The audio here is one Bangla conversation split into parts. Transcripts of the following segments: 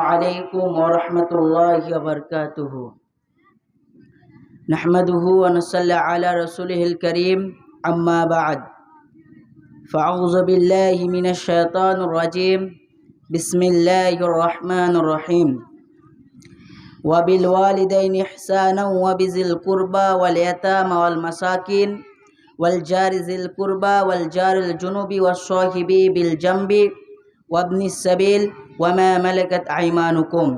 عليكم ورحمة الله وبركاته. نحمده ونصلي على رسوله الكريم. أما بعد فأعوذ بالله من الشيطان الرجيم. بسم الله الرحمن الرحيم. وبالوالدين إحسانا وبذي القربى واليتامى والمساكين. والجار ذي القربى والجار الجنوب والصاحب بالجنب. وابن السبيل ওয়ামা মালেকাত আইমানুকুম।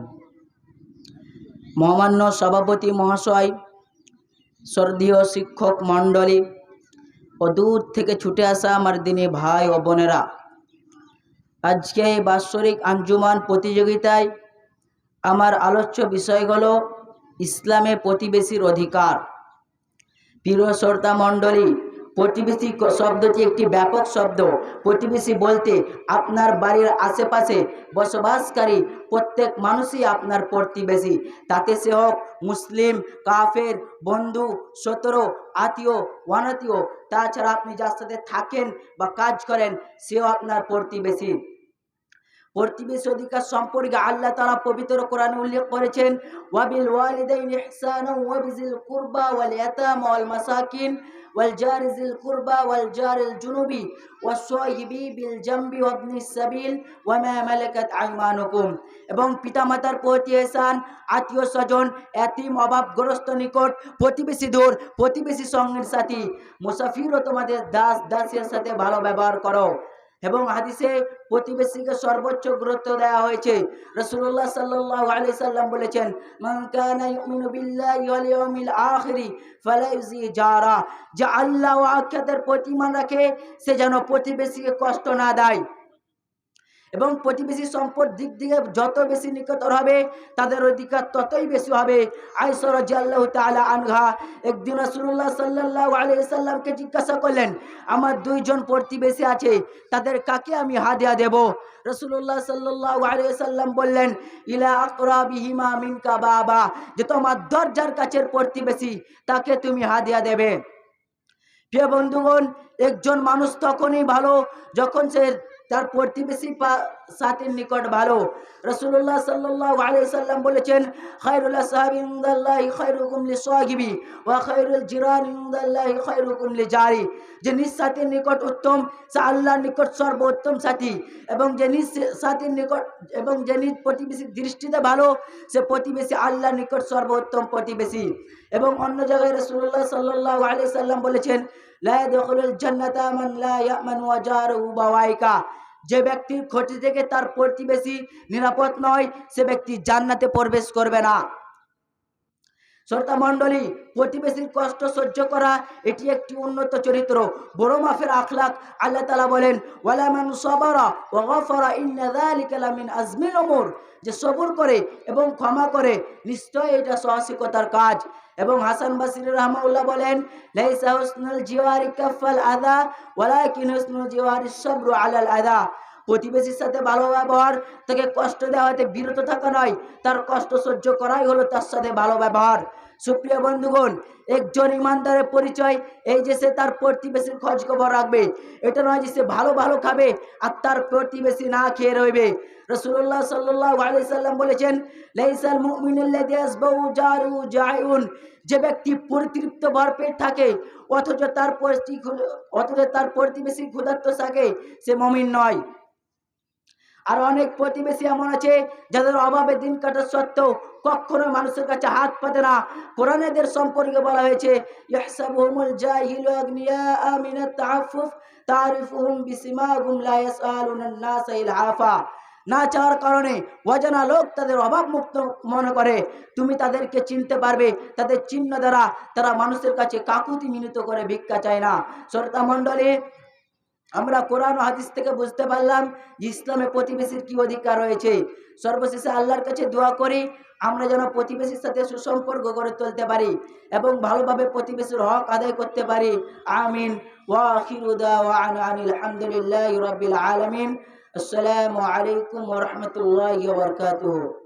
মহামান্য সভাপতি মহাশয় সর্দীয় শিক্ষক মণ্ডলী ও দূর থেকে ছুটে আসা আমার দিনী ভাই ও বোনেরা, আজকে এই বাৎসরিক আঞ্জুমান প্রতিযোগিতায় আমার আলোচ্য বিষয় হল ইসলামে প্রতিবেশীর অধিকার। প্রিয় শ্রোতা মণ্ডলী প্রতিবেশী শব্দটি একটি ব্যাপক শব্দ। প্রতিবেশী বলতে, আপনার বাড়ির আশেপাশে বসবাসকারী প্রত্যেক মানুষই আপনার প্রতিবেশী। তাতে সে হোক মুসলিম, কাফের, বন্ধু শত্রু আত্মীয় অনাত্মীয় তাছাড়া আপনি যার সাথে থাকেন বা কাজ করেন, সেও আপনার প্রতিবেশী। প্রতিবেশী অধিকার সম্পর্কে আল্লাহ তাআলা পবিত্র কোরআনে উল্লেখ করেছেন, ওয়াবিল ওয়ালিদাইন ইহসানা ওয়াবিজিল কুরবা ওয়াল ইয়াতামা ওয়াল মাসাকিন। ওয়াল ذي القربى والجار ওয়াল والصاحب بالجنب وابن السبيل وما ملكت ايمانكم এবং পিতামাতার প্রতি এসান আত্মীয় স্বজন, এতিম, অভাবগ্রস্ত নিকট, প্রতিবেশী দূর, প্রতিবেশী সঙ্গের সাথী। মুসাফিরও তোমাদের দাস দাসের সাথে ভালো ব্যবহার করো। এবং হাদিসে প্রতিবেশীকে সর্বোচ্চ গুরুত্ব দেওয়া হয়েছে। রসুল্লাহ সাল্লাল্লাহু আলি সাল্লাম বলেছেন যে আল্লাহ আখ্যাতের প্রতিমান রাখে, সে যেন প্রতিবেশীকে কষ্ট না দেয়। এবং প্রতিবেশী সম্পদ দিক থেকে যত বেশি নিকটতর হবে, তাদের অধিকার ততই বেশি হবে। আয়সর জাল্লাহ তালা আনঘা একদিন রসুল্লাহ সাল্লাহ আলিয়া সাল্লামকে জিজ্ঞাসা করলেন, আমার দুইজন প্রতিবেশী আছে, তাদের কাকে আমি হাদিয়া দেব? রসুল্লাহ সাল্লাহ আলিয়া সাল্লাম বললেন, ইলা আকরা বিহিমা মিনকা বাবা, যে তোমার দরজার কাছের প্রতিবেশী, তাকে তুমি হাদিয়া দেবে। প্রিয় বন্ধুগণ, একজন মানুষ তখনই ভালো যখন সে তার প্রতিবেশী সাথীর নিকট ভালো। রসুল্লাহ সাল্লাহ সাল্লাম বলেছেন খায়রুল্লাহ সাহাবি ইন্দাল্লাহি খায়রুকুম লি সাহিবি ওয়া খায়রুল জিরান ইন্দাল্লাহি খায়রুকুম লি জারি যে নিজ সাথীর নিকট উত্তম, সে আল্লাহর নিকট সর্বোত্তম সাথী। এবং যে নিজ সাথীর নিকট, এবং যে নিজ প্রতিবেশীর দৃষ্টিতে ভালো, সে প্রতিবেশী আল্লাহর নিকট সর্বোত্তম প্রতিবেশী। এবং অন্য জায়গায় রসুল্লাহ সাল্লাহ আলিয়া সাল্লাম বলেছেন, লা ইয়াদখুলুল জান্নাতা মান লা ইয়ামানু ওয়াজারুহু বাওয়াইকা। যে ব্যক্তির ক্ষতি থেকে তার প্রতিবেশী নিরাপদ নয় সে ব্যক্তি জান্নাতে প্রবেশ করবে না। শ্রোতা মণ্ডলী প্রতিবেশীর কষ্ট সহ্য করা, এটি একটি উন্নত চরিত্র। বড় মাফের আখলাক আল্লাহ তালা বলেন ওয়ালামান সবারা ও গফরা ইন্না যালিকা লামিন আজমিল উমুর। যে সবুর করে এবং ক্ষমা করে, নিশ্চয় এটা সাহসিকতার কাজ। এবং হাসান বাসির রহমাউল্লাহ বলেন, লাইসা হুসনুল জিওয়ারি কাফাল আদা, ওয়ালাকিন হুসনুল জিওয়ারি সবরু আলাল আদা। প্রতিবেশীর সাথে ভালো ব্যবহার, তাকে কষ্ট দেওয়া হতে বিরত থাকা নয়, তার কষ্ট সহ্য করাই হলো তার সাথে ভালো ব্যবহার। সুপ্রিয় বন্ধুগণ, একজন ইমানদারের পরিচয়, এই যে সে তার প্রতিবেশীর খোঁজ খবর রাখবে, এটা নয় যে সে ভালো ভালো খাবে আর তার প্রতিবেশী না খেয়ে রইবে। রসুল্লাহ সাল্লাম বলেছেন যে ব্যক্তি পরিতৃপ্ত ভরপেট থাকে, অথচ তার অথচ তার প্রতিবেশী ক্ষুধার্ত থাকে, সে মমিন নয়। আর অনেক প্রতিবেশী এমন আছে, যাদের অভাবে দিন কাটার সত্ত্বেও কখনো মানুষের কাছে হাত পাতে না। কোরআনেদের সম্পর্কে বলা হয়েছে না চাওয়ার কারণে অজানা লোক তাদের অভাব মুক্ত মনে করে। তুমি তাদেরকে চিনতে পারবে, তাদের চিহ্ন দ্বারা তারা মানুষের কাছে কাকুতি মিনিত করে ভিক্ষা চায় না। শ্রোতা মণ্ডলী আমরা কোরআন হাদিস থেকে বুঝতে পারলাম যে ইসলামে প্রতিবেশীর কি অধিকার রয়েছে। সর্বশেষে আল্লাহর কাছে দোয়া করি, আমরা যেন প্রতিবেশীর সাথে সুসম্পর্ক গড়ে তুলতে পারি এবং ভালোভাবে প্রতিবেশীর হক আদায় করতে পারি। আমিন। ওয়াখিরু দাওয়ানা আনিল হামদুলিল্লাহি রাব্বিল আলামিন। আসসালামু আলাইকুম রাহমাতুল্লাহি ওয়া বারাকাতুহু।